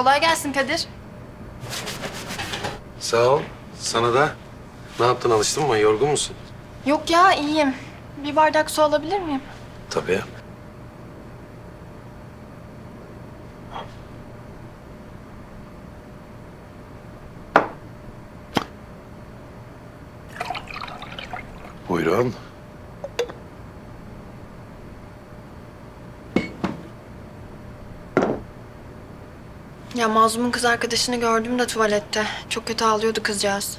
Kolay gelsin Kadir. Sağ ol. Sana da. Ne yaptın alıştın mı? Yorgun musun? Yok ya iyiyim. Bir bardak su alabilir miyim? Tabii. Buyurun. Ya Mazlum'un kız arkadaşını gördüm de tuvalette. Çok kötü ağlıyordu kızcağız.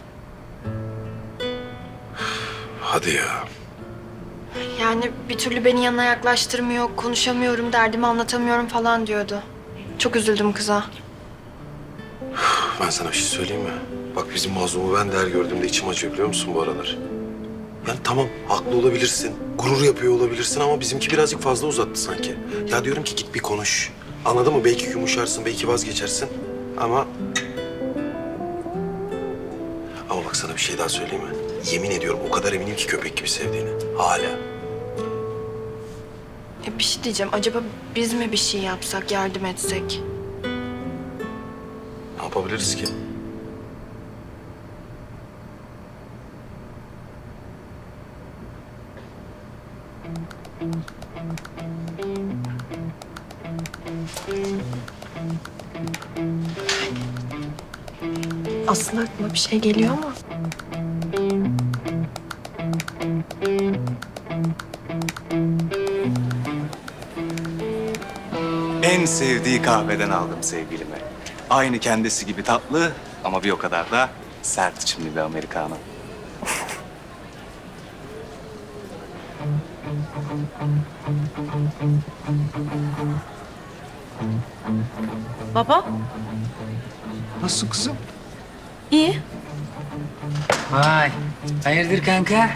Hadi ya. Yani bir türlü beni yanına yaklaştırmıyor, konuşamıyorum, derdimi anlatamıyorum falan diyordu. Çok üzüldüm kıza. Ben sana bir şey söyleyeyim mi? Bak bizim mazlumu ben de her gördüğümde içim acıyor biliyor musun bu aralar? Yani tamam haklı olabilirsin, gurur yapıyor olabilirsin ama bizimki birazcık fazla uzattı sanki. Ya diyorum ki git bir konuş. Anladın mı? Belki yumuşarsın, belki vazgeçersin. Ama... Ama bak sana bir şey daha söyleyeyim mi? Yemin ediyorum o kadar eminim ki köpek gibi sevdiğini. Hala. Ya bir şey diyeceğim. Acaba biz mi bir şey yapsak, yardım etsek? Ne yapabiliriz ki? Aslında aklıma bir şey geliyor ama. En sevdiği kahveden aldım sevgilime. Aynı kendisi gibi tatlı ama bir o kadar da sert içimli bir Amerikanı. Baba, Nasıl kızım? iyi. Vay, hayırdır kanka?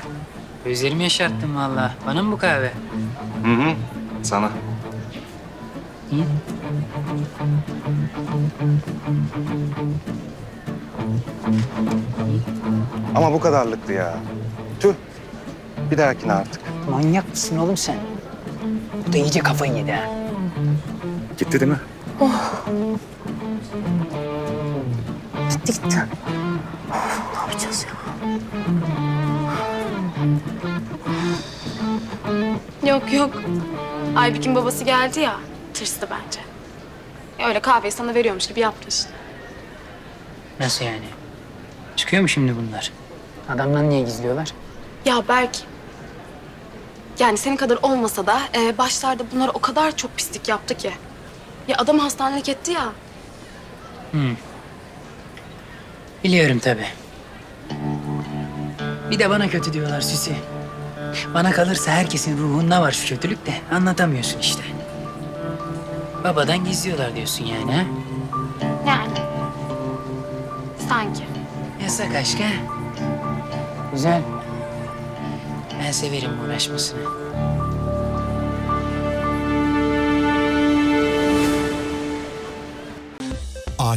Gözlerimi yaşarttın valla. Bana mı bu kahve? Hı hı. Sana. İyi. Ama bu kadarlıktı ya. Tüh. Bir dahakine artık. Manyak mısın oğlum sen? Bu da iyice kafayı yedi ha. Gitti değil mi? Gitti gitti. ne yapacağız ya? Yok yok. Aybik'in babası geldi ya. Tırstı bence. Ya öyle kahveyi sana veriyormuş gibi yaptı işte. Nasıl yani? Çıkıyor mu şimdi bunlar? Adamdan niye gizliyorlar? Ya Berk. Yani senin kadar olmasa da e, başlarda bunlar o kadar çok pislik yaptı ki. Ya adam hastanelik etti ya. Biliyorum tabii. Bir de bana kötü diyorlar Süsi. Bana kalırsa herkesin ruhunda var şu kötülük de anlatamıyorsun işte. Babadan gizliyorlar diyorsun yani ha? Yani. Sanki. Yasak aşk ha? Güzel. Ben severim uğraşmasını.